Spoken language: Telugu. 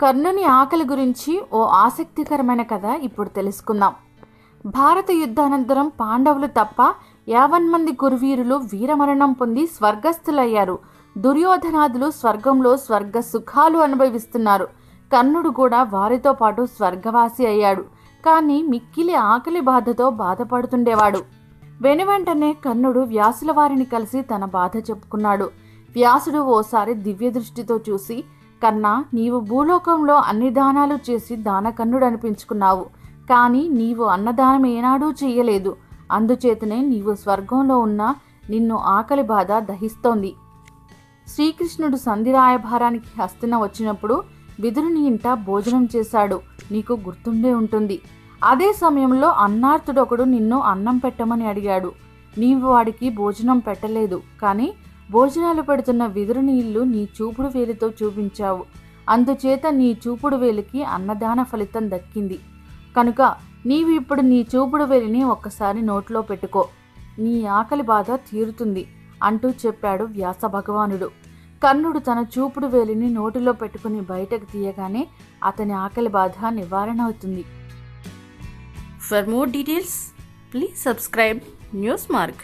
కర్ణుని ఆకలి గురించి ఓ ఆసక్తికరమైన కథ ఇప్పుడు తెలుసుకుందాం. భారత యుద్ధానంతరం పాండవులు తప్ప యావన్ మంది కురువీరులు వీరమరణం పొంది స్వర్గస్థులయ్యారు. దుర్యోధనాదులు స్వర్గంలో స్వర్గ సుఖాలు అనుభవిస్తున్నారు. కర్ణుడు కూడా వారితో పాటు స్వర్గవాసి అయ్యాడు. కానీ మిక్కిలి ఆకలి బాధతో బాధపడుతుండేవాడు. వెనువెంటనే కర్ణుడు వ్యాసుల వారిని కలిసి తన బాధ చెప్పుకున్నాడు. వ్యాసుడు ఓసారి దివ్య దృష్టితో చూసి కన్నా నీవు భూలోకంలో అన్ని దానాలు చేసి దానకన్నుడు అనిపించుకున్నావు కానీ నీవు అన్నదానం ఏనాడూ చెయ్యలేదు అందుచేతనే నీవు స్వర్గంలో ఉన్న నిన్ను ఆకలి బాధ దహిస్తోంది. శ్రీకృష్ణుడు సంధిరాయభారానికి హస్తిన వచ్చినప్పుడు విదురుని ఇంట భోజనం చేశాడు. నీకు గుర్తుండే ఉంటుంది. అదే సమయంలో అన్నార్తుడొకడు నిన్ను అన్నం పెట్టమని అడిగాడు. నీవు వాడికి భోజనం పెట్టలేదు. కానీ భోజనాలు పెడుతున్న విదురుని ఇల్లు నీ చూపుడు వేలితో చూపించావు. అందుచేత నీ చూపుడు వేలికి అన్నదాన ఫలితం దక్కింది. కనుక నీవు ఇప్పుడు నీ చూపుడు వేలిని ఒక్కసారి నోట్లో పెట్టుకో. నీ ఆకలి బాధ తీరుతుంది అంటూ చెప్పాడు వ్యాస భగవానుడు. కర్ణుడు తన చూపుడు వేలిని నోటిలో పెట్టుకుని బయటకు తీయగానే అతని ఆకలి బాధ నివారణ అవుతుంది. For more details please subscribe news mark